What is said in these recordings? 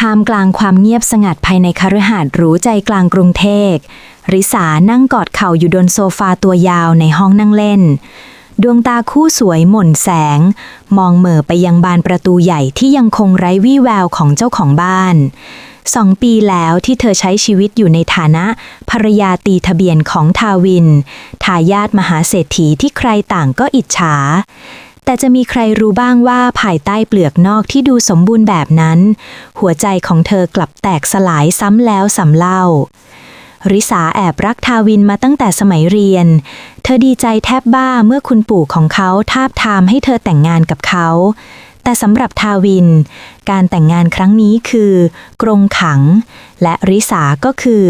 ท่ามกลางความเงียบสงัดภายในคฤหาสน์หรูใจกลางกรุงเทพริสานั่งกอดเข่าอยู่บนโซฟาตัวยาวในห้องนั่งเล่น ดวงตาคู่สวยหม่นแสง มองเหม่อไปยังบานประตูใหญ่ที่ยังคงไร้วี่แววของเจ้าของบ้านสองปีแล้วที่เธอใช้ชีวิตอยู่ในฐานะภรรยาตีทะเบียนของทาวิน ทายาทมหาเศรษฐีที่ใครต่างก็อิจฉา แต่จะมีใครรู้บ้างว่าภายใต้เปลือกนอกที่ดูสมบูรณ์แบบนั้น หัวใจของเธอกลับแตกสลายซ้ำแล้วซ้ำเล่า ริสาแอบรักทาวินมาตั้งแต่สมัยเรียน เธอดีใจแทบบ้าเมื่อคุณปู่ของเขาทาบทามให้เธอแต่งงานกับเขา แต่สำหรับทาวิน การแต่งงานครั้งนี้คือ กรงขัง และริสาก็คือ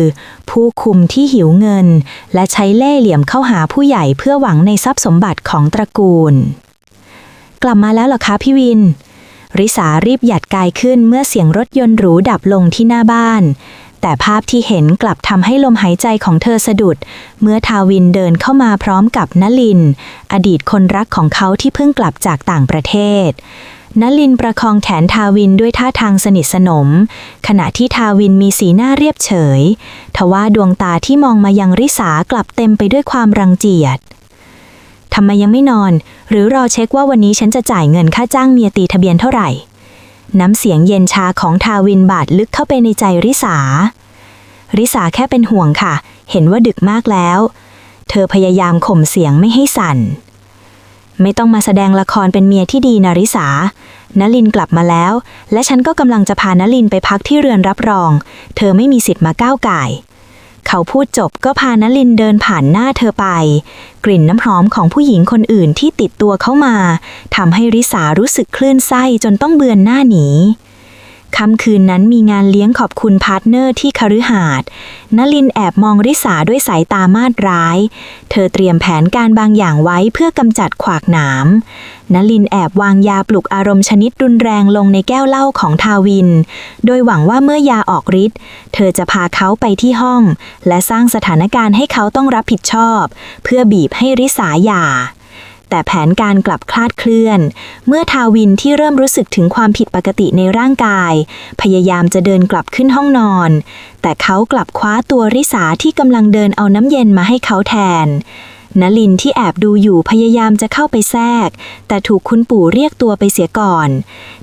ผู้คุมที่หิวเงิน และใช้เล่ห์เหลี่ยมเข้าหาผู้ใหญ่เพื่อหวังในทรัพย์สมบัติของตระกูล กลับมาแล้วเหรอคะพี่วิน ริสารีบหยัดกายขึ้นเมื่อเสียงรถยนต์หรูดับลงที่หน้าบ้าน แต่ภาพที่เห็นกลับทำให้ลมหายใจของเธอสะดุด เมื่อทาวินเดินเข้ามาพร้อมกับนลิน อดีตคนรักของเขาที่เพิ่งกลับจากต่างประเทศนลินประคองแขนทาวินด้วยท่าทางสนิทสนม ขณะที่ทาวินมีสีหน้าเรียบเฉย ทว่าดวงตาที่มองมายังริสากลับเต็มไปด้วยความรังเกียจทำไมยังไม่นอน หรือรอเช็คว่าวันนี้ฉันจะจ่ายเงินค่าจ้างเมียตีทะเบียนเท่าไหร่ น้ำเสียงเย็นชาของทาวินบาดลึกเข้าไปในใจริสาริสาแค่เป็นห่วงค่ะ เห็นว่าดึกมากแล้ว เธอพยายามข่มเสียงไม่ให้สั่น ไม่ต้องมาแสดงละครเป็นเมียที่ดีนะริสานลินกลับมาแล้ว และฉันก็กำลังจะพานลินไปพักที่เรือนรับรอง เธอไม่มีสิทธิ์มาก้าวไก่ เขาพูดจบก็พานลินเดินผ่านหน้าเธอไป กลิ่นน้ำหอมของผู้หญิงคนอื่นที่ติดตัวเข้ามาทำให้ริสารู้สึกคลื่นไส้จนต้องเบือนหน้าหนี ค่ำคืนนั้นมีงานเลี้ยงขอบคุณพาร์ทเนอร์ที่คฤหาสน์นลินแอบมองริสาด้วยสายตามาดร้าย เธอเตรียมแผนการบางอย่างไว้เพื่อกำจัดขวากหนามนลินแอบวางยาปลุกอารมณ์ชนิดรุนแรงลงในแก้วเหล้าของทาวิน โดยหวังว่าเมื่อยาออกฤทธิ์เธอจะพาเขาไปที่ห้อง และสร้างสถานการณ์ให้เขาต้องรับผิดชอบ เพื่อบีบให้ริสาหย่า แต่แผนการกลับคลาดเคลื่อน เมื่อทาวินที่เริ่มรู้สึกถึงความผิดปกติในร่างกาย พยายามจะเดินกลับขึ้นห้องนอน แต่เขากลับคว้าตัวริสาที่กำลังเดินเอาน้ำเย็นมาให้เขาแทนนลินที่แอบดูอยู่พยายามจะเข้าไปแทรก แต่ถูกคุณปู่เรียกตัวไปเสียก่อน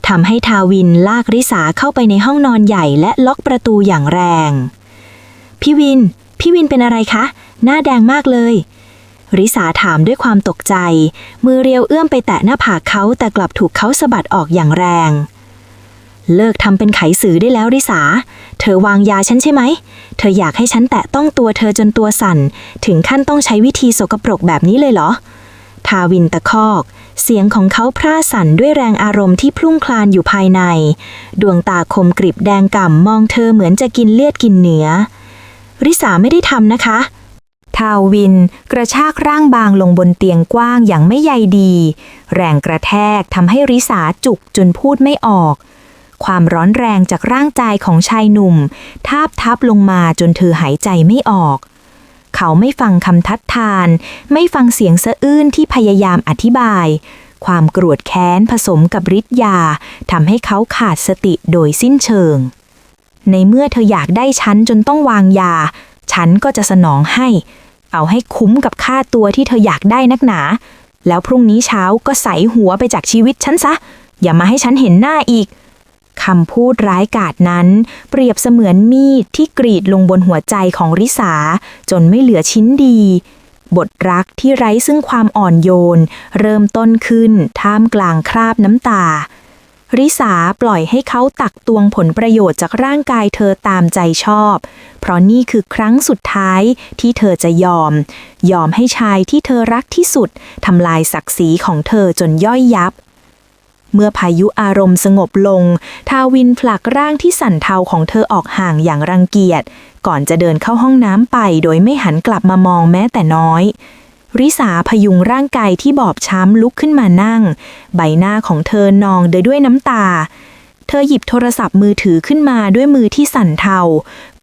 ทำให้ทาวินลากริสาเข้าไปในห้องนอนใหญ่และล็อกประตูอย่างแรง พี่วิน พี่วินเป็นอะไรคะ หน้าแดงมากเลย ริสาถามด้วยความตกใจ มือเรียวเอื้อมไปแตะหน้าผากเขาแต่กลับถูกเขาสะบัดออกอย่างแรง เลิกทำเป็นไขสือได้แล้วริสา เธอวางยาฉันใช่ไหม เธออยากให้ฉันแตะต้องตัวเธอจนตัวสั่น ถึงขั้นต้องใช้วิธีสกปรกแบบนี้เลยเหรอ ทาวินตะคอก เสียงของเขาพร่าสั่นด้วยแรงอารมณ์ที่พลุ่งคลานอยู่ภายใน ดวงตาคมกริบแดงก่ำมองเธอเหมือนจะกินเลือดกินเนื้อริสาไม่ได้ทำนะคะ ทาวิน กระชากร่างบางลงบนเตียงกว้างอย่างไม่ใยดี แรงกระแทกทำให้ริสาจุกจนพูดไม่ออก ความร้อนแรงจากร่างกายของชายหนุ่ม ทาบทับลงมาจนเธอหายใจไม่ออก เขาไม่ฟังคำทัดทาน ไม่ฟังเสียงสะอื้นที่พยายามอธิบาย ความโกรธแค้นผสมกับฤทธิ์ยาทำให้เขาขาดสติโดยสิ้นเชิง ในเมื่อเธออยากได้ฉันจนต้องวางยาฉันก็จะสนองให้ เอาให้คุ้มกับค่าตัวที่เธออยากได้นักหนา แล้วพรุ่งนี้เช้าก็ใส่หัวไปจากชีวิตฉันซะ อย่ามาให้ฉันเห็นหน้าอีกคำพูดร้ายกาจนั้น เปรียบเสมือนมีดที่กรีดลงบนหัวใจของริสา จนไม่เหลือชิ้นดี บทรักที่ไร้ซึ่งความอ่อนโยน เริ่มต้นขึ้นท่ามกลางคราบน้ำตา ริสาปล่อยให้เขาตักตวงผลประโยชน์จากร่างกายเธอตามใจชอบ เพราะนี่คือครั้งสุดท้ายที่เธอจะยอม ยอมให้ชายที่เธอรักที่สุดทำลายศักดิ์ศรีของเธอจนย่อยยับ เมื่อพายุอารมณ์สงบลง ทาวินผลักร่างที่สั่นเทาของเธอออกห่างอย่างรังเกียจ ก่อนจะเดินเข้าห้องน้ำไปโดยไม่หันกลับมามองแม้แต่น้อย ริสาพยุงร่างกายที่บอบช้ำลุกขึ้นมานั่ง ใบหน้าของเธอนองเดยด้วยน้ำตา เธอหยิบโทรศัพท์มือถือขึ้นมาด้วยมือที่สั่นเทา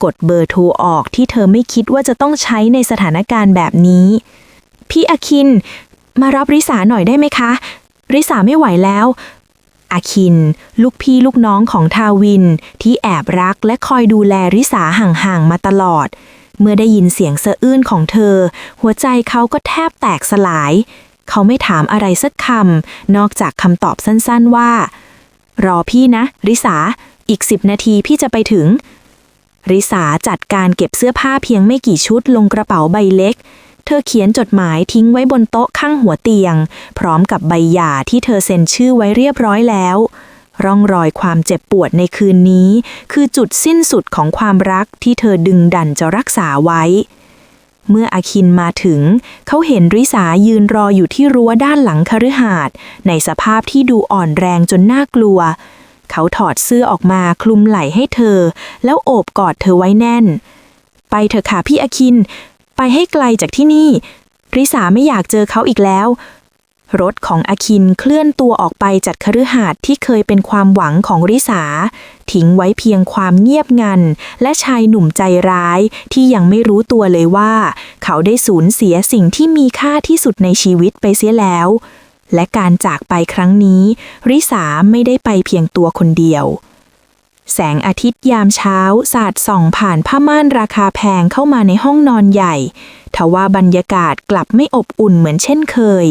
กดเบอร์โทรออกที่เธอไม่คิดว่าจะต้องใช้ในสถานการณ์แบบนี้ พี่อคิน มารับริสาหน่อยได้ไหมคะ ริสาไม่ไหวแล้วออาคิน ลูกพี่ลูกน้องของทาวินที่แอบรักและคอยดูแลริสาห่างๆมาตลอด เมื่อได้ยินเสียงสะอื้นของเธอ หัวใจเขาก็แทบแตกสลาย เขาไม่ถามอะไรสักคำนอกจากคำตอบสั้นๆว่า รอพี่นะ ริสาอีกสิบนาทีพี่จะไปถึง ริสาจัดการเก็บเสื้อผ้าเพียงไม่กี่ชุดลงกระเป๋าใบเล็ก เธอเขียนจดหมายทิ้งไว้บนโต๊ะข้างหัวเตียง พร้อมกับใบหย่าที่เธอเซ็นชื่อไว้เรียบร้อยแล้ว ร่องรอยความเจ็บปวดในคืนนี้ คือจุดสิ้นสุดของความรักที่เธอดึงดันจะรักษาไว้ เมื่ออาคินมาถึง เขาเห็นริสายืนรออยู่ที่รั้วด้านหลังคฤหาสน์ในสภาพที่ดูอ่อนแรงจนน่ากลัว เขาถอดเสื้อออกมาคลุมไหล่ให้เธอ แล้วโอบกอดเธอไว้แน่น ไปเถอะค่ะพี่อาคิน ไปให้ไกลจากที่นี่ริสาไม่อยากเจอเขาอีกแล้ว รถของอาคินเคลื่อนตัวออกไปจากคฤหาสน์ที่เคยเป็นความหวังของริสาทิ้งไว้เพียงความเงียบงัน และชายหนุ่มใจร้ายที่ยังไม่รู้ตัวเลยว่า เขาได้สูญเสียสิ่งที่มีค่าที่สุดในชีวิตไปเสียแล้ว และการจากไปครั้งนี้ ริสาไม่ได้ไปเพียงตัวคนเดียวแสงอาทิตย์ยามเช้า สาดส่องผ่านผ้าม่านราคาแพงเข้ามาในห้องนอนใหญ่ ทว่าบรรยากาศกลับไม่อบอุ่นเหมือนเช่นเคย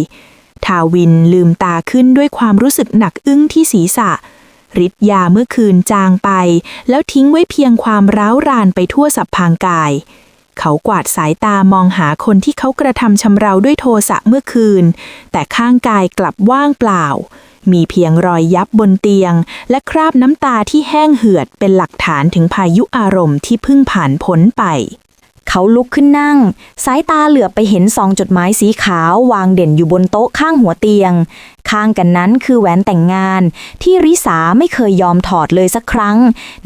ทาวินลืมตาขึ้นด้วยความรู้สึกหนักอึ้งที่ศีรษะฤทธิ์ยาเมื่อคืนจางไป แล้วทิ้งไว้เพียงความร้าวรานไปทั่วสับพางกาย เขากวาดสายตามองหาคนที่เขากระทำชำเราด้วยโทสะเมื่อคืน แต่ข้างกายกลับว่างเปล่า มีเพียงรอยยับบนเตียง และคราบน้ำตาที่แห้งเหือดเป็นหลักฐานถึงพายุอารมณ์ที่เพิ่งผ่านพ้นไป เขาลุกขึ้นนั่ง สายตาเหลือบไปเห็นซองจดหมายสีขาววางเด่นอยู่บนโต๊ะข้างหัวเตียง ข้างกันนั้นคือแหวนแต่งงาน ที่ริสาไม่เคยยอมถอดเลยสักครั้ง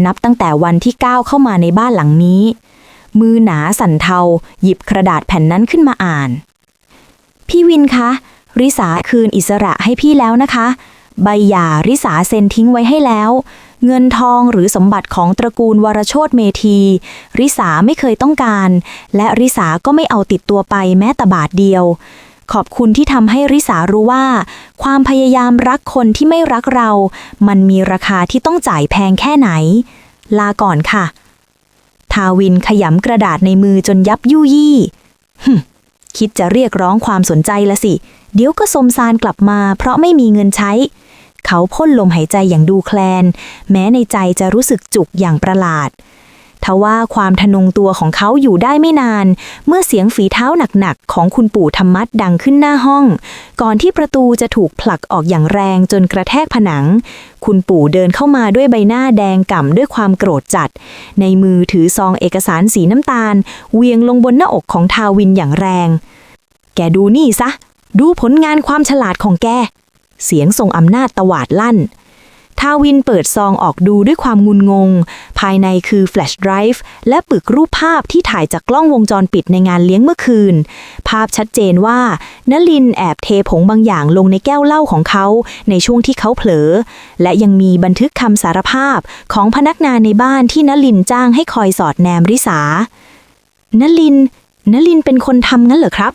นับตั้งแต่วันที่ก้าวเข้ามาในบ้านหลังนี้ มือหนาสั่นเทา หยิบกระดาษแผ่นนั้นขึ้นมาอ่าน พี่วินคะ ริสาคืนอิสระให้พี่แล้วนะคะ ใบหย่าริสาเซ็นทิ้งไว้ให้แล้ว เงินทองหรือสมบัติของตระกูลวรโชตเมธี ริสาไม่เคยต้องการ และริสาก็ไม่เอาติดตัวไปแม้แต่บาทเดียว ขอบคุณที่ทำให้ริสารู้ว่า ความพยายามรักคนที่ไม่รักเรา มันมีราคาที่ต้องจ่ายแพงแค่ไหน ลาก่อนค่ะ ทาวินขยำกระดาษในมือจนยับยุยี่หึคิดจะเรียกร้องความสนใจละสิ เดี๋ยวก็สมซานกลับมาเพราะไม่มีเงินใช้ เขาพ่นลมหายใจอย่างดูแคลน แม้ในใจจะรู้สึกจุกอย่างประหลาดทว่าความทะนงตัวของเขาอยู่ได้ไม่นาน เมื่อเสียงฝีเท้าหนักๆ ของคุณปู่ธรรมัดดังขึ้นหน้าห้อง ก่อนที่ประตูจะถูกผลักออกอย่างแรงจนกระแทกผนัง คุณปู่เดินเข้ามาด้วยใบหน้าแดงก่ำด้วยความโกรธจัด ในมือถือซองเอกสารสีน้ำตาล เวียงลงบนหน้าอกของทาวินอย่างแรง แกดูนี่ซะ ดูผลงานความฉลาดของแก เสียงทรงอำนาจตวาดลั่น ทาวินเปิดซองออกดูด้วยความงุนงง ภายในคือแฟลชไดรฟ์และปึกรูปภาพที่ถ่ายจากกล้องวงจรปิดในงานเลี้ยงเมื่อคืน ภาพชัดเจนว่านลินแอบเทผงบางอย่างลงในแก้วเหล้าของเขาในช่วงที่เขาเผลอ และยังมีบันทึกคำสารภาพของพนักงานในบ้านที่นลินจ้างให้คอยสอดแนมริสานลินนลินเป็นคนทำงั้นเหรอครับ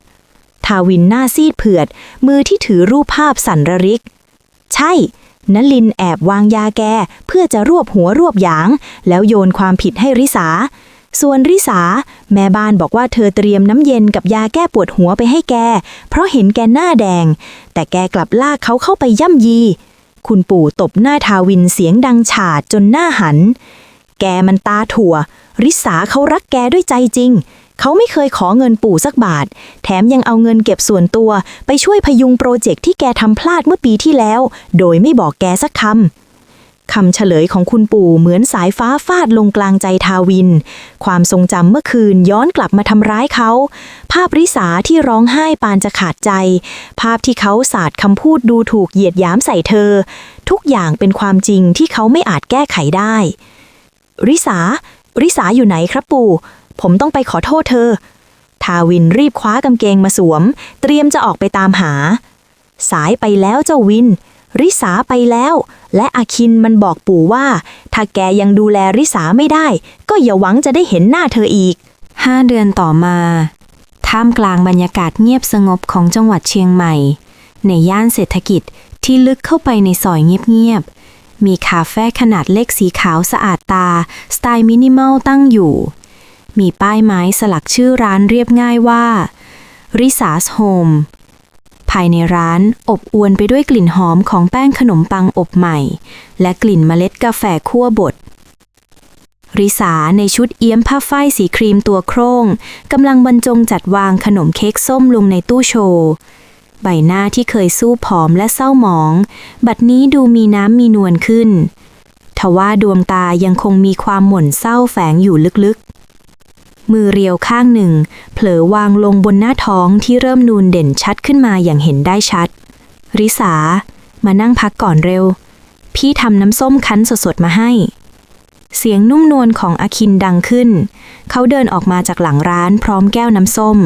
ทาวินหน้าซีดเผือด มือที่ถือรูปภาพสันระริก ใช่นลินแอบวางยาแก เพื่อจะรวบหัวรวบหยาง แล้วโยนความผิดให้ริสาส่วนริสาแม่บ้านบอกว่าเธอเตรียมน้ำเย็นกับยาแก้ปวดหัวไปให้แก เพราะเห็นแกหน้าแดง แต่แกกลับลากเขาเข้าไปย่ำยี คุณปู่ตบหน้าทาวินเสียงดังฉาดจนหน้าหัน แกมันตาถั่ว ริสาเขารักแกด้วยใจจริง เขาไม่เคยขอเงินปู่สักบาท แถมยังเอาเงินเก็บส่วนตัว ไปช่วยพยุงโปรเจกต์ที่แกทำพลาดเมื่อปีที่แล้ว โดยไม่บอกแกสักคำคำเฉลยของคุณปู่เหมือนสายฟ้าฟาดลงกลางใจทาวิน ความทรงจำเมื่อคืนย้อนกลับมาทำร้ายเขา ภาพริสาที่ร้องไห้ปานจะขาดใจ ภาพที่เขาสาดคำพูดดูถูกเหยียดหยามใส่เธอ ทุกอย่างเป็นความจริงที่เขาไม่อาจแก้ไขได้ ริสาริสาอยู่ไหนครับปู่ ผมต้องไปขอโทษเธอ ทาวินรีบคว้ากางเกงมาสวม เตรียมจะออกไปตามหา สายไปแล้วเจ้าวิน ริสาไปแล้ว และอาคินมันบอกปู่ว่า ถ้าแกยังดูแลริสาไม่ได้ ก็อย่าหวังจะได้เห็นหน้าเธออีกห้าเดือนต่อมา ท่ามกลางบรรยากาศเงียบสงบของจังหวัดเชียงใหม่ ในย่านเศรษฐกิจที่ลึกเข้าไปในซอยเงียบๆมีคาเฟ่ขนาดเล็กสีขาวสะอาดตา สไตล์มินิมอลตั้งอยู่ มีป้ายไม้สลักชื่อร้านเรียบง่ายว่า Risa's Home ภายในร้านอบอวลไปด้วยกลิ่นหอมของแป้งขนมปังอบใหม่ และกลิ่นเมล็ดกาแฟคั่วบดริสาในชุดเอี้ยมผ้าฝ้ายสีครีมตัวโคร่งกำลังบรรจงจัดวางขนมเค้กส้มลงในตู้โชว์ใบหน้าที่เคยสู้ผอมและเศร้าหมอง บัดนี้ดูมีน้ำมีนวลขึ้น ทว่าดวงตายังคงมีความหม่นเศร้าแฝงอยู่ลึกๆ มือเรียวข้างหนึ่ง เผลอวางลงบนหน้าท้องที่เริ่มนูนเด่นชัดขึ้นมาอย่างเห็นได้ชัด ริสา มานั่งพักก่อนเร็ว พี่ทำน้ำส้มคั้นสดๆมาให้ เสียงนุ่มนวลของอาคินดังขึ้น เขาเดินออกมาจากหลังร้านพร้อมแก้วน้ำส้ม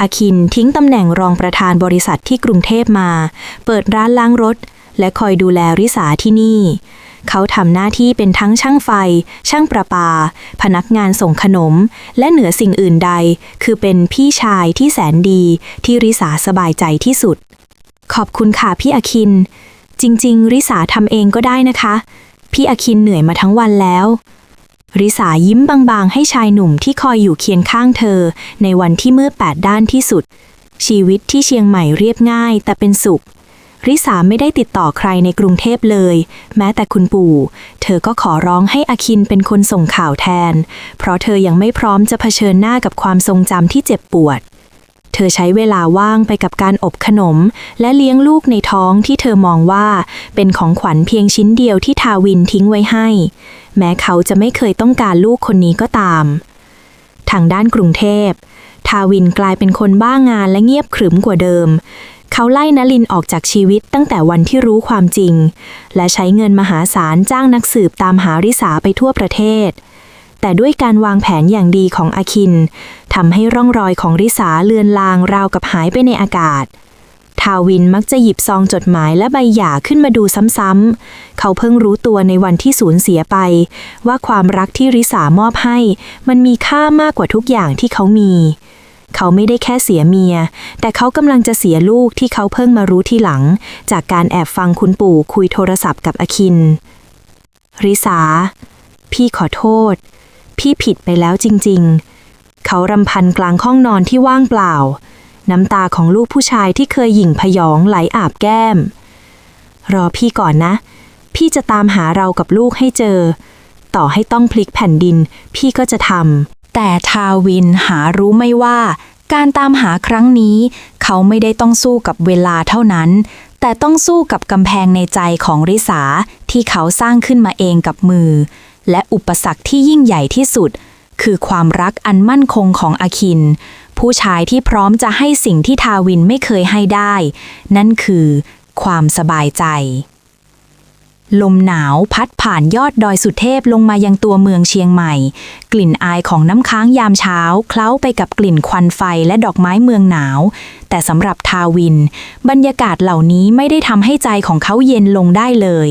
อาคินทิ้งตำแหน่งรองประธานบริษัทที่กรุงเทพมา เปิดร้านล้างรถ และคอยดูแลริสาที่นี่ เขาทำหน้าที่เป็นทั้งช่างไฟ ช่างประปา พนักงานส่งขนม และเหนือสิ่งอื่นใด คือเป็นพี่ชายที่แสนดีที่ริสาสบายใจที่สุด ขอบคุณค่ะพี่อคิน จริง ๆ ริสาทำเองก็ได้นะคะ พี่อคินเหนื่อยมาทั้งวันแล้ว ริสายิ้มบางๆ ให้ชายหนุ่มที่คอยอยู่เคียงข้างเธอ ในวันที่มืดแปดด้านที่สุด ชีวิตที่เชียงใหม่เรียบง่ายแต่เป็นสุข ริสาไม่ได้ติดต่อใครในกรุงเทพเลย แม้แต่คุณปู่ เธอก็ขอร้องให้อคินเป็นคนส่งข่าวแทน เพราะเธอยังไม่พร้อมจะเผชิญหน้ากับความทรงจำที่เจ็บปวด เธอใช้เวลาว่างไปกับการอบขนม และเลี้ยงลูกในท้องที่เธอมองว่า เป็นของขวัญเพียงชิ้นเดียวที่ทาวินทิ้งไว้ให้ แม้เขาจะไม่เคยต้องการลูกคนนี้ก็ตาม ทางด้านกรุงเทพทาวินกลายเป็นคนบ้างานและเงียบขรึมกว่าเดิม เขาไล่นลินออกจากชีวิตตั้งแต่วันที่รู้ความจริง และใช้เงินมหาศาลจ้างนักสืบตามหาริสาไปทั่วประเทศ แต่ด้วยการวางแผนอย่างดีของอาคินทำให้ร่องรอยของริสาเลือนลางราวกับหายไปในอากาศ ทาวินมักจะหยิบซองจดหมายและใบหย่าขึ้นมาดูซ้ำๆ เขาเพิ่งรู้ตัวในวันที่สูญเสียไป ว่าความรักที่ริสามอบให้ มันมีค่ามากกว่าทุกอย่างที่เขามีเเขาไม่ได้แค่เสียเมีย แต่เขากำลังจะเสียลูกที่เขาเพิ่งมารู้ทีหลัง จากการแอบฟังคุณปู่คุยโทรศัพท์กับอคิน ริสา พี่ขอโทษ พี่ผิดไปแล้วจริง ๆ เขารำพันกลางห้องนอนที่ว่างเปล่า น้ำตาของลูกผู้ชายที่เคยหยิ่งพยองไหลอาบแก้ม รอพี่ก่อนนะ พี่จะตามหาเรากับลูกให้เจอ ต่อให้ต้องพลิกแผ่นดิน พี่ก็จะทำ แต่ทาวินหารู้ไม่ว่า การตามหาครั้งนี้ เขาไม่ได้ต้องสู้กับเวลาเท่านั้น แต่ต้องสู้กับกำแพงในใจของริสาที่เขาสร้างขึ้นมาเองกับมือ และอุปสรรคที่ยิ่งใหญ่ที่สุด คือความรักอันมั่นคงของอาคิน ผู้ชายที่พร้อมจะให้สิ่งที่ทาวินไม่เคยให้ได้ นั่นคือความสบายใจ ลมหนาวพัดผ่านยอดดอยสุเทพลงมายังตัวเมืองเชียงใหม่ กลิ่นอายของน้ำค้างยามเช้า เคล้าไปกับกลิ่นควันไฟและดอกไม้เมืองหนาว แต่สำหรับทาวิน บรรยากาศเหล่านี้ไม่ได้ทำให้ใจของเขาเย็นลงได้เลย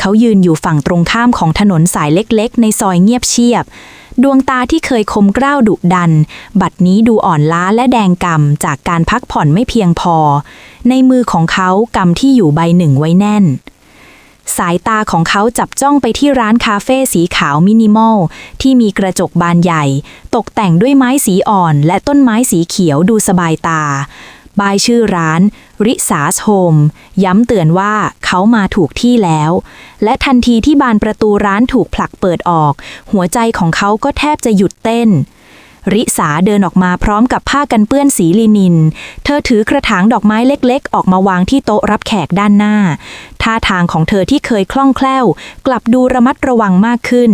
เขายืนอยู่ฝั่งตรงข้ามของถนนสายเล็กๆ ในซอยเงียบเชียบ ดวงตาที่เคยคมกร้าวดุดัน บัดนี้ดูอ่อนล้าและแดงกำจากการพักผ่อนไม่เพียงพอ ในมือของเขากำที่อยู่ใบหนึ่งไว้แน่น สายตาของเขาจับจ้องไปที่ร้านคาเฟ่สีขาวมินิมอล ที่มีกระจกบานใหญ่ ตกแต่งด้วยไม้สีอ่อนและต้นไม้สีเขียวดูสบายตาบายชื่อร้านริสาสโฮมย้ำเตือนว่าเขามาถูกที่แล้ว และทันทีที่บานประตูร้านถูกผลักเปิดออก หัวใจของเขาก็แทบจะหยุดเต้น ริสาเดินออกมาพร้อมกับผ้ากันเปื้อนสีลินิน เธอถือกระถางดอกไม้เล็กๆ ออกมาวางที่โต๊ะรับแขกด้านหน้า ท่าทางของเธอที่เคยคล่องแคล่ว กลับดูระมัดระวังมากขึ้น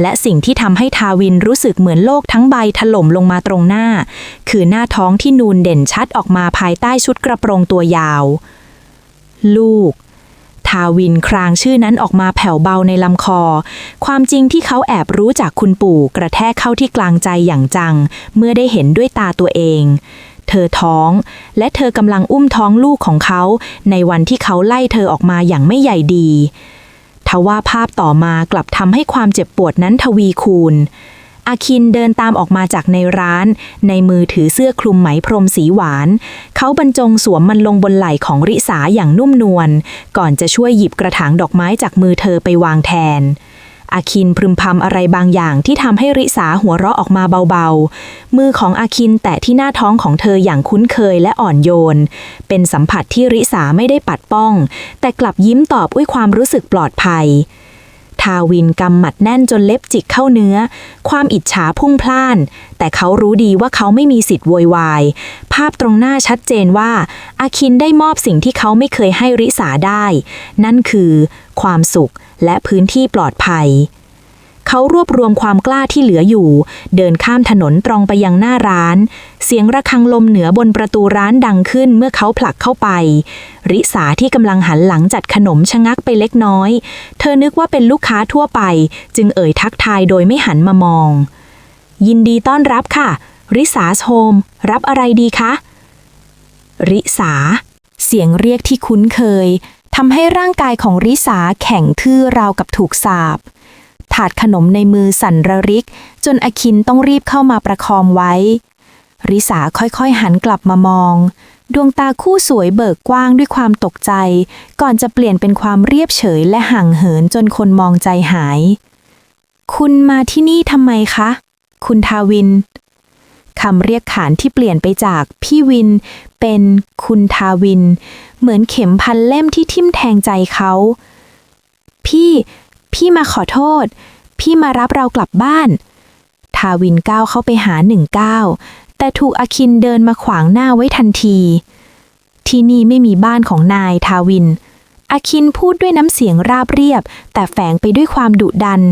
และสิ่งที่ทำให้ทาวินรู้สึกเหมือนโลกทั้งใบถล่มลงมาตรงหน้า คือหน้าท้องที่นูนเด่นชัดออกมาภายใต้ชุดกระโปรงตัวยาว ลูก ทาวินครางชื่อนั้นออกมาแผ่วเบาในลำคอ ความจริงที่เขาแอบรู้จากคุณปู่กระแทกเข้าที่กลางใจอย่างจัง เมื่อได้เห็นด้วยตาตัวเอง เธอท้อง และเธอกำลังอุ้มท้องลูกของเขา ในวันที่เขาไล่เธอออกมาอย่างไม่ใหญ่ดีทว่าภาพต่อมากลับทำให้ความเจ็บปวดนั้นทวีคูณ อาคินเดินตามออกมาจากในร้าน ในมือถือเสื้อคลุมไหมพรมสีหวาน เขาบรรจงสวมมันลงบนไหล่ของริสาอย่างนุ่มนวล ก่อนจะช่วยหยิบกระถางดอกไม้จากมือเธอไปวางแทน อาคินพึมพำอะไรบางอย่างที่ทำให้ริสาหัวเราะออกมาเบาๆ มือของอาคินแตะที่หน้าท้องของเธออย่างคุ้นเคยและอ่อนโยน เป็นสัมผัสที่ริสาไม่ได้ปัดป้อง แต่กลับยิ้มตอบด้วยความรู้สึกปลอดภัย ทาวินกำหมัดแน่นจนเล็บจิกเข้าเนื้อ ความอิจฉาพุ่งพล่าน แต่เขารู้ดีว่าเขาไม่มีสิทธิ์โวยวาย ภาพตรงหน้าชัดเจนว่า อาคินได้มอบสิ่งที่เขาไม่เคยให้ริสาได้ นั่นคือ ความสุขและพื้นที่ปลอดภัย เขารวบรวมความกล้าที่เหลืออยู่ เดินข้ามถนนตรงไปยังหน้าร้าน เสียงระฆังลมเหนือบนประตูร้านดังขึ้นเมื่อเขาผลักเข้าไป ริสาที่กำลังหันหลังจัดขนมชะงักไปเล็กน้อย เธอนึกว่าเป็นลูกค้าทั่วไป จึงเอ่ยทักทายโดยไม่หันมามอง ยินดีต้อนรับค่ะ ริสาโฮม รับอะไรดีคะ ริสา เสียงเรียกที่คุ้นเคยทำให้ร่างกายของริสาแข็งทื่อราวกับถูกสาบ ถาดขนมในมือสั่นระริก จนอคินต้องรีบเข้ามาประคองไว้ ริสาค่อยๆหันกลับมามอง ดวงตาคู่สวยเบิกกว้างด้วยความตกใจ ก่อนจะเปลี่ยนเป็นความเรียบเฉยและห่างเหินจนคนมองใจหาย คุณมาที่นี่ทำไมคะ คุณทาวินคำเรียกขานที่เปลี่ยนไปจากพี่วิน เป็นคุณทาวิน เหมือนเข็มพันเล่มที่ทิ่มแทงใจเขา พี่ พี่มาขอโทษ พี่มารับเรากลับบ้าน ทาวินก้าวเข้าไปหาหนึ่งก้าวแต่ถูกอาคินเดินมาขวางหน้าไว้ทันที ที่นี่ไม่มีบ้านของนายทาวิน อาคินพูดด้วยน้ำเสียงราบเรียบ แต่แฝงไปด้วยความดุดัน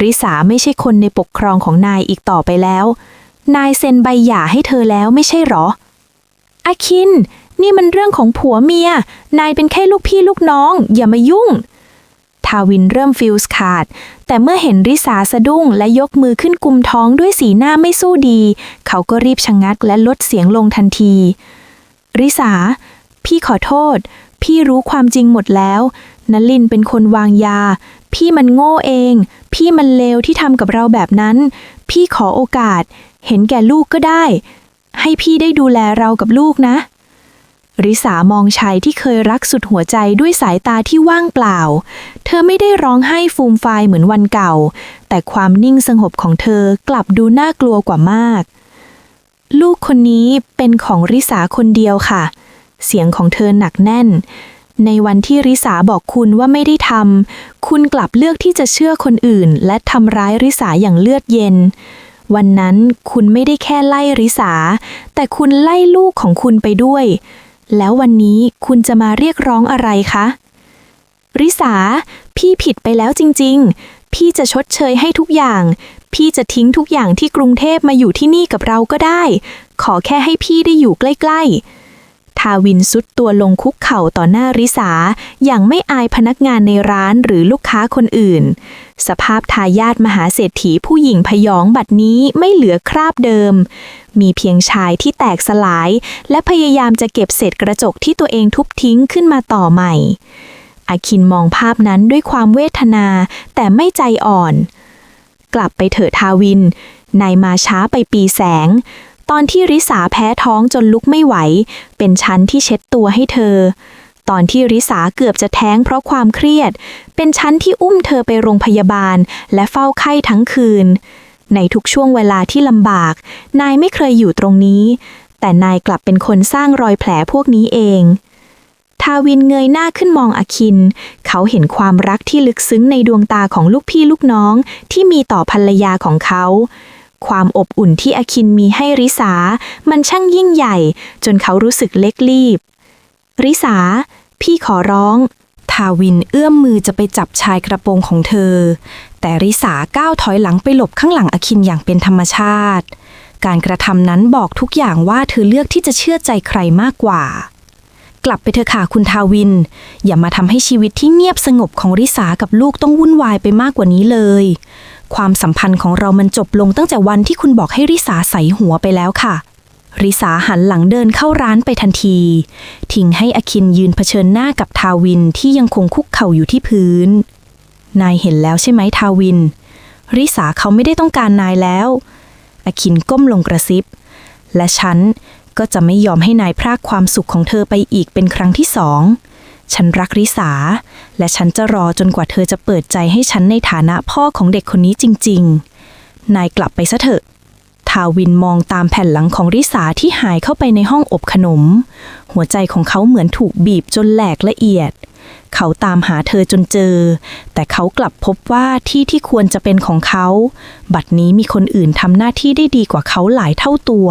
ริสาไม่ใช่คนในปกครองของนายอีกต่อไปแล้ว นายเซ็นใบหย่าให้เธอแล้วไม่ใช่หรอ อาคิน นี่มันเรื่องของผัวเมีย นายเป็นแค่ลูกพี่ลูกน้อง อย่ามายุ่ง ทาวินเริ่มฟิลส์ขาด แต่เมื่อเห็นริสาสะดุ้งและยกมือขึ้นกุมท้องด้วยสีหน้าไม่สู้ดี เขาก็รีบชะงงักและลดเสียงลงทันที ริสา พี่ขอโทษ พี่รู้ความจริงหมดแล้วนลินเป็นคนวางยา พี่มันโง่เอง พี่มันเลวที่ทำกับเราแบบนั้น พี่ขอโอกาส เห็นแก่ลูกก็ได้ ให้พี่ได้ดูแลเรากับลูกนะ ริสามองชายที่เคยรักสุดหัวใจด้วยสายตาที่ว่างเปล่า เธอไม่ได้ร้องไห้ฟูมฟายเหมือนวันเก่า แต่ความนิ่งสงบของเธอกลับดูน่ากลัวกว่ามาก ลูกคนนี้เป็นของริสาคนเดียวค่ะ เสียงของเธอหนักแน่น ในวันที่ริสาบอกคุณว่าไม่ได้ทำคุณกลับเลือกที่จะเชื่อคนอื่น และทำร้ายริสาอย่างเลือดเย็นวันนั้นคุณไม่ได้แค่ไล่ริสา แต่คุณไล่ลูกของคุณไปด้วย แล้ววันนี้คุณจะมาเรียกร้องอะไรคะ ริสา พี่ผิดไปแล้วจริง ๆ พี่จะชดเชยให้ทุกอย่าง พี่จะทิ้งทุกอย่างที่กรุงเทพมาอยู่ที่นี่กับเราก็ได้ ขอแค่ให้พี่ได้อยู่ใกล้ ๆ ทาวินสุดตัวลงคุกเข่าต่อหน้าริสา อย่างไม่อายพนักงานในร้านหรือลูกค้าคนอื่น สภาพทายาทมหาเศรษฐีผู้หญิงพยองบัดนี้ไม่เหลือคราบเดิม มีเพียงชายที่แตกสลาย และพยายามจะเก็บเศษกระจกที่ตัวเองทุบทิ้งขึ้นมาต่อใหม่ อาคินมองภาพนั้นด้วยความเวทนาแต่ไม่ใจอ่อน กลับไปเถอะทาวินนายมาช้าไปปีแสง ตอนที่ริสาแพ้ท้องจนลุกไม่ไหว เป็นฉันที่เช็ดตัวให้เธอ ตอนที่ริสาเกือบจะแท้งเพราะความเครียด เป็นฉันที่อุ้มเธอไปโรงพยาบาล และเฝ้าไข้ทั้งคืน ในทุกช่วงเวลาที่ลำบาก นายไม่เคยอยู่ตรงนี้ แต่นายกลับเป็นคนสร้างรอยแผลพวกนี้เองทาวินเงยหน้าขึ้นมองอคิน เขาเห็นความรักที่ลึกซึ้งในดวงตาของลูกพี่ลูกน้องที่มีต่อภรรยาของเขา ความอบอุ่นที่อาคินมีให้ริสา มันช่างยิ่งใหญ่ จนเขารู้สึกเล็กรีบ ริสา พี่ขอร้อง ทาวินเอื้อมมือจะไปจับชายกระโปรงของเธอ แต่ริสาก้าวถอยหลังไปหลบข้างหลังอาคินอย่างเป็นธรรมชาติ การกระทำนั้นบอกทุกอย่างว่าเธอเลือกที่จะเชื่อใจใครมากกว่ากลับไปเถอะค่ะคุณทาวิน อย่ามาทำให้ชีวิตที่เงียบสงบของริสากับลูกต้องวุ่นวายไปมากกว่านี้เลย ความสัมพันธ์ของเรามันจบลงตั้งแต่วันที่คุณบอกให้ริสาใส่หัวไปแล้วค่ะริสาหันหลังเดินเข้าร้านไปทันที ทิ้งให้อคินยืนเผชิญหน้ากับทาวินที่ยังคงคุกเข่าอยู่ที่พื้น นายเห็นแล้วใช่ไหมทาวิน ริสาเขาไม่ได้ต้องการนายแล้วอาคินก้มลงกระซิบ และฉันก็จะไม่ยอมให้นายพรากความสุขของเธอไปอีกเป็นครั้งที่สอง ฉันรักริสา และฉันจะรอจนกว่าเธอจะเปิดใจให้ฉันในฐานะพ่อของเด็กคนนี้จริง ๆ นายกลับไปซะเถอะ ทาวินมองตามแผ่นหลังของริสาที่หายเข้าไปในห้องอบขนม หัวใจของเขาเหมือนถูกบีบจนแหลกละเอียด เขาตามหาเธอจนเจอ แต่เขากลับพบว่าที่ที่ควรจะเป็นของเขา บัดนี้มีคนอื่นทำหน้าที่ได้ดีกว่าเขาหลายเท่าตัว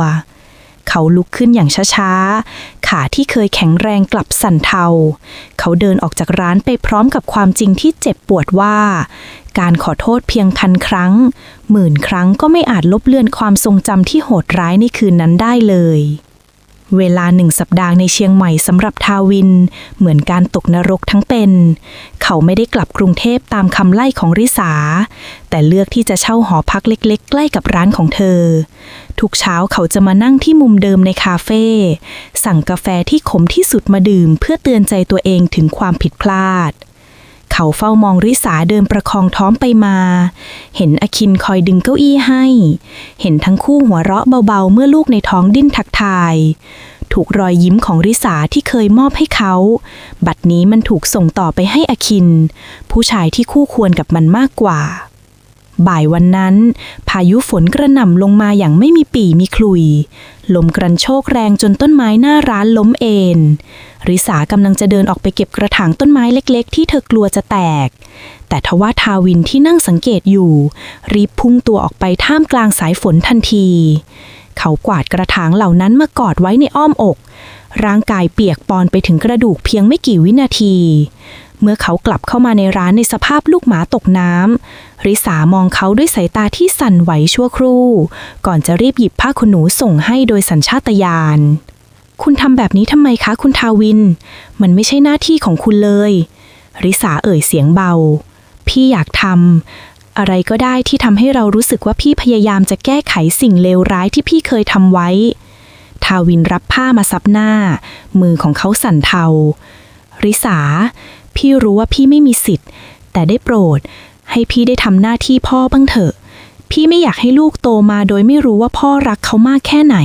เขาลุกขึ้นอย่างช้าๆ ขาที่เคยแข็งแรงกลับสั่นเทา เขาเดินออกจากร้านไปพร้อมกับความจริงที่เจ็บปวดว่า การขอโทษเพียงพันครั้ง หมื่นครั้งก็ไม่อาจลบเลือนความทรงจำที่โหดร้ายในคืนนั้นได้เลย เวลาหนึ่งสัปดาห์ในเชียงใหม่สำหรับทาวิน เหมือนการตกนรกทั้งเป็น เขาไม่ได้กลับกรุงเทพตามคำไล่ของริสา แต่เลือกที่จะเช่าหอพักเล็กๆ ใกล้กับร้านของเธอ ทุกเช้าเขาจะมานั่งที่มุมเดิมในคาเฟ่สั่งกาแฟที่ขมที่สุดมาดื่มเพื่อเตือนใจตัวเองถึงความผิดพลาด เขาเฝ้ามองริสาเดินประคองท้อมไปมา เห็นอคินคอยดึงเก้าอี้ให้ เห็นทั้งคู่หัวเราะเบาๆ เมื่อลูกในท้องดิ้นทักทาย ถูกรอยยิ้มของริสาที่เคยมอบให้เขา บัดนี้มันถูกส่งต่อไปให้อคิน ผู้ชายที่คู่ควรกับมันมากกว่า บ่ายวันนั้น พายุฝนกระหน่ำลงมาอย่างไม่มีปีมีคลุย ลมกรันโชกแรงจนต้นไม้หน้าร้านล้มเอ็นริสากำลังจะเดินออกไปเก็บกระถางต้นไม้เล็ก ๆ ที่เธอกลัวจะแตก แต่ทว่าทาวินที่นั่งสังเกตอยู่ รีบพุ่งตัวออกไปท่ามกลางสายฝนทันที เขากวาดกระถางเหล่านั้นมากอดไว้ในอ้อมอก ร่างกายเปียกปอนไปถึงกระดูกเพียงไม่กี่วินาที เมื่อเขากลับเข้ามาในร้านในสภาพลูกหมาตกน้ำริสามองเขาด้วยสายตาที่สั่นไหวชั่วครู่ ก่อนจะรีบหยิบผ้าขนหนูส่งให้โดยสัญชาตญาณคุณทำแบบนี้ทำไมคะคุณทาวิน มันไม่ใช่หน้าที่ของคุณเลย ริสาเอ่ยเสียงเบา พี่อยากทำอะไรก็ได้ที่ทำให้เรารู้สึกว่าพี่พยายามจะแก้ไขสิ่งเลวร้ายที่พี่เคยทำไว้ ทาวินรับผ้ามาซับหน้า มือของเขาสั่นเทา ริสา พี่รู้ว่าพี่ไม่มีสิทธิ์ แต่ได้โปรด ให้พี่ได้ทำหน้าที่พ่อบ้างเถอะ พี่ไม่อยากให้ลูกโตมาโดยไม่รู้ว่าพ่อรักเขามากแค่ไหน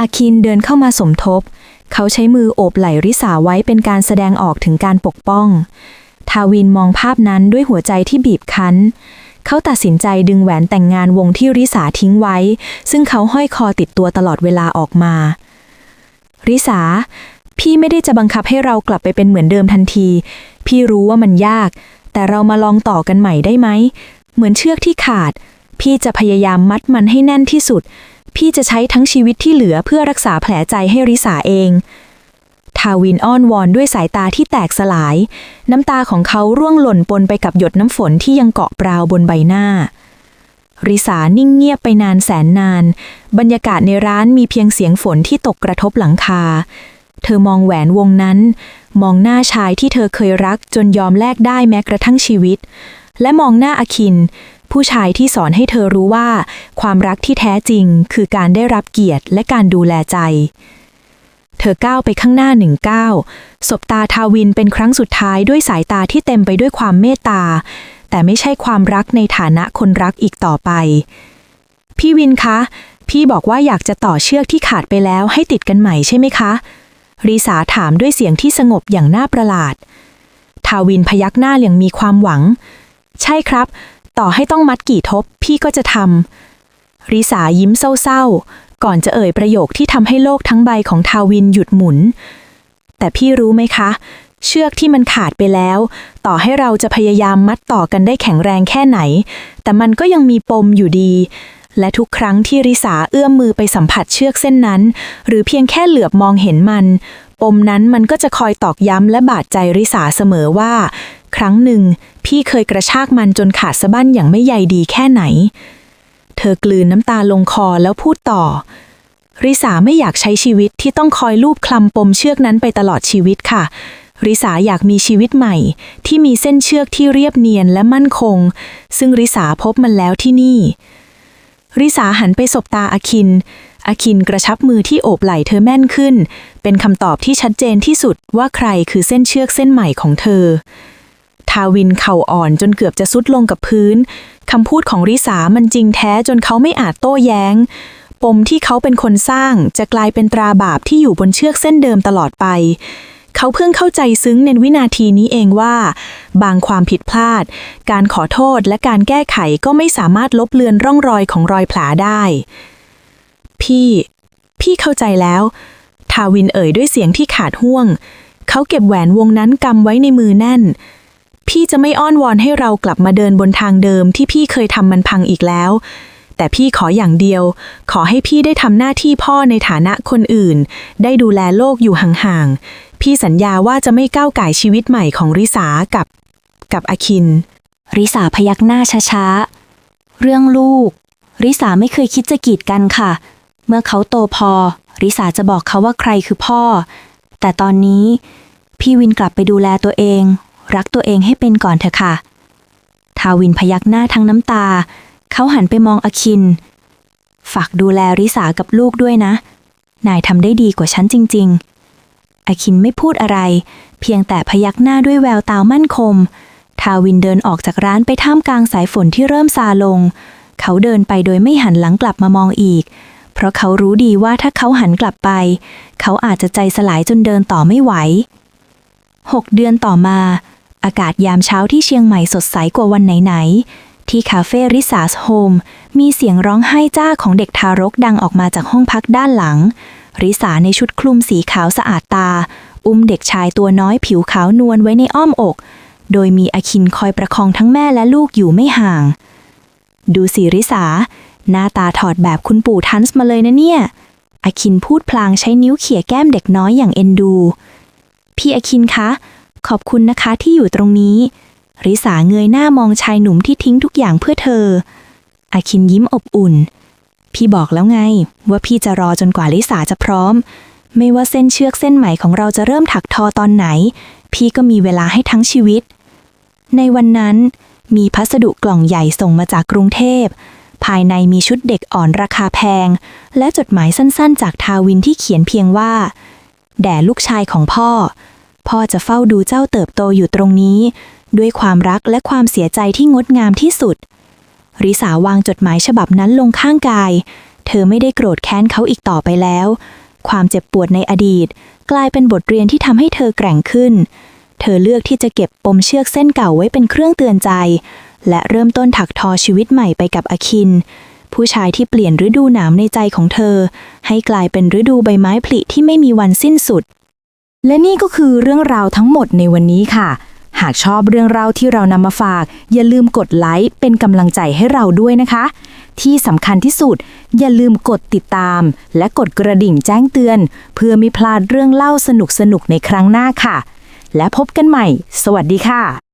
อาคินเดินเข้ามาสมทบ เขาใช้มือโอบไหล่ริสาไว้เป็นการแสดงออกถึงการปกป้อง ทาวินมองภาพนั้นด้วยหัวใจที่บีบคั้น เขาตัดสินใจดึงแหวนแต่งงานวงที่ริสาทิ้งไว้ ซึ่งเขาห้อยคอติดตัวตลอดเวลาออกมา ริสา พี่ไม่ได้จะบังคับให้เรากลับไปเป็นเหมือนเดิมทันที พี่รู้ว่ามันยาก แต่เรามาลองต่อกันใหม่ได้ไหม เหมือนเชือกที่ขาด พี่จะพยายามมัดมันให้แน่นที่สุด พี่จะใช้ทั้งชีวิตที่เหลือเพื่อรักษาแผลใจให้ริสาเอง ทาวินอ้อนวอนด้วยสายตาที่แตกสลาย น้ำตาของเขาร่วงหล่นปนไปกับหยดน้ำฝนที่ยังเกาะปราวบนใบหน้าริสานิ่งเงียบไปนานแสนนาน บรรยากาศในร้านมีเพียงเสียงฝนที่ตกกระทบหลังคา เธอมองแหวนวงนั้น มองหน้าชายที่เธอเคยรักจนยอมแลกได้แม้กระทั่งชีวิต และมองหน้าอาคิน ผู้ชายที่สอนให้เธอรู้ว่า ความรักที่แท้จริงคือการได้รับเกียรติและการดูแลใจ เธอก้าวไปข้างหน้าหนึ่งก้าวสบตาทาวินเป็นครั้งสุดท้ายด้วยสายตาที่เต็มไปด้วยความเมตตา แต่ไม่ใช่ความรักในฐานะคนรักอีกต่อไป พี่วินคะ พี่บอกว่าอยากจะต่อเชือกที่ขาดไปแล้วให้ติดกันใหม่ใช่ไหมคะ รีสาถามด้วยเสียงที่สงบอย่างน่าประหลาด ทาวินพยักหน้าอย่างมีความหวัง ใช่ครับ ต่อให้ต้องมัดกี่ทบพี่ก็จะทำริสายิ้มเศร้าๆ ก่อนจะเอ่ยประโยคที่ทำให้โลกทั้งใบของทาวินหยุดหมุน แต่พี่รู้ไหมคะ เชือกที่มันขาดไปแล้ว ต่อให้เราจะพยายามมัดต่อกันได้แข็งแรงแค่ไหน แต่มันก็ยังมีปมอยู่ดี และทุกครั้งที่ริสาเอื้อมมือไปสัมผัสเชือกเส้นนั้น หรือเพียงแค่เหลือบมองเห็นมัน ปมนั้นมันก็จะคอยตอกย้ำและบาดใจริสาเสมอว่า ครั้งหนึ่ง พี่เคยกระชากมันจนขาดสะบั้นอย่างไม่ใยดีแค่ไหน เธอกลืนน้ำตาลงคอแล้วพูดต่อ ริสาไม่อยากใช้ชีวิตที่ต้องคอยลูบคลำปมเชือกนั้นไปตลอดชีวิตค่ะริสาอยากมีชีวิตใหม่ ที่มีเส้นเชือกที่เรียบเนียนและมั่นคง ซึ่งริสาพบมันแล้วที่นี่ ริสาหันไปสบตาอาคิน อาคินกระชับมือที่โอบไหล่เธอแม่นขึ้น เป็นคำตอบที่ชัดเจนที่สุดว่าใครคือเส้นเชือกเส้นใหม่ของเธอ ทาวินเข่าอ่อนจนเกือบจะซุดลงกับพื้น คำพูดของริสามันจริงแท้จนเขาไม่อาจโต้แย้ง ปมที่เขาเป็นคนสร้างจะกลายเป็นตราบาปที่อยู่บนเชือกเส้นเดิมตลอดไป เขาเพิ่งเข้าใจซึ้งในวินาทีนี้เองว่า บางความผิดพลาด การขอโทษและการแก้ไขก็ไม่สามารถลบเลือนร่องรอยของรอยแผลได้ พี่ พี่เข้าใจแล้ว ทาวินเอ่ยด้วยเสียงที่ขาดห่วง เขาเก็บแหวนวงนั้นกำไว้ในมือแน่น พี่จะไม่อ้อนวอนให้เรากลับมาเดินบนทางเดิมที่พี่เคยทำมันพังอีกแล้วแต่พี่ขออย่างเดียว ขอให้พี่ได้ทำหน้าที่พ่อในฐานะคนอื่น ได้ดูแลโลกอยู่ห่างๆ พี่สัญญาว่าจะไม่ก้าวไก่ชีวิตใหม่ของริสากับ กับอาคิน ริสาพยักหน้าช้าๆ เรื่องลูก ริสาไม่เคยคิดจะกีดกันค่ะ เมื่อเขาโตพอ ริสาจะบอกเขาว่าใครคือพ่อ แต่ตอนนี้ พี่วินกลับไปดูแลตัวเอง รักตัวเองให้เป็นก่อนเถอะค่ะ ทาวินพยักหน้าทั้งน้ำตา เขาหันไปมองอคิน ฝากดูแลริสากับลูกด้วยนะ นายทำได้ดีกว่าฉันจริง ๆ อคินไม่พูดอะไร เพียงแต่พยักหน้าด้วยแววตามั่นคม ทาวินเดินออกจากร้านไปท่ามกลางสายฝนที่เริ่มซาลง เขาเดินไปโดยไม่หันหลังกลับมามองอีก เพราะเขารู้ดีว่าถ้าเขาหันกลับไป เขาอาจจะใจสลายจนเดินต่อไม่ไหวหกเดือนต่อมา อากาศยามเช้าที่เชียงใหม่สดใสกว่าวันไหนๆ ที่คาเฟ่ริสาสโฮมมีเสียงร้องไห้จ้าของเด็กทารกดังออกมาจากห้องพักด้านหลัง ริสาในชุดคลุมสีขาวสะอาดตา อุ้มเด็กชายตัวน้อยผิวขาวนวลไว้ในอ้อมอก โดยมีอาคินคอยประคองทั้งแม่และลูกอยู่ไม่ห่าง ดูสิริสา หน้าตาถอดแบบคุณปู่ทันส์มาเลยนะเนี่ยอาคินพูดพลางใช้นิ้วเขี่ยแก้มเด็กน้อยอย่างเอ็นดู พี่อาคินคะ ขอบคุณนะคะที่อยู่ตรงนี้ริสาเงยหน้ามองชายหนุ่มที่ทิ้งทุกอย่างเพื่อเธอ อาคินยิ้มอบอุ่น พี่บอกแล้วไง ว่าพี่จะรอจนกว่าลิสาจะพร้อม ไม่ว่าเส้นเชือกเส้นไหม่ของเราจะเริ่มถักทอตอนไหน พี่ก็มีเวลาให้ทั้งชีวิต ในวันนั้นมีพัสดุกล่องใหญ่ส่งมาจากกรุงเทพ ภายในมีชุดเด็กอ่อนราคาแพง และจดหมายสั้นๆ จากทาวินที่เขียนเพียงว่า แด่ลูกชายของพ่อ พ่อจะเฝ้าดูเจ้าเติบโตอยู่ตรงนี้ ด้วยความรักและความเสียใจที่งดงามที่สุด ริสาวางจดหมายฉบับนั้นลงข้างกาย เธอไม่ได้โกรธแค้นเขาอีกต่อไปแล้ว ความเจ็บปวดในอดีต กลายเป็นบทเรียนที่ทำให้เธอแกร่งขึ้น เธอเลือกที่จะเก็บปมเชือกเส้นเก่าไว้เป็นเครื่องเตือนใจ และเริ่มต้นถักทอชีวิตใหม่ไปกับอคิน ผู้ชายที่เปลี่ยนฤดูหนาวในใจของเธอ ให้กลายเป็นฤดูใบไม้ผลิที่ไม่มีวันสิ้นสุด และนี่ก็คือเรื่องราวทั้งหมดในวันนี้ค่ะ หากชอบเรื่องราวที่เรานำมาฝาก อย่าลืมกดไลค์เป็นกำลังใจให้เราด้วยนะคะ ที่สำคัญที่สุด อย่าลืมกดติดตาม และกดกระดิ่งแจ้งเตือน เพื่อไม่พลาดเรื่องเล่าสนุกๆในครั้งหน้าค่ะ และพบกันใหม่ สวัสดีค่ะ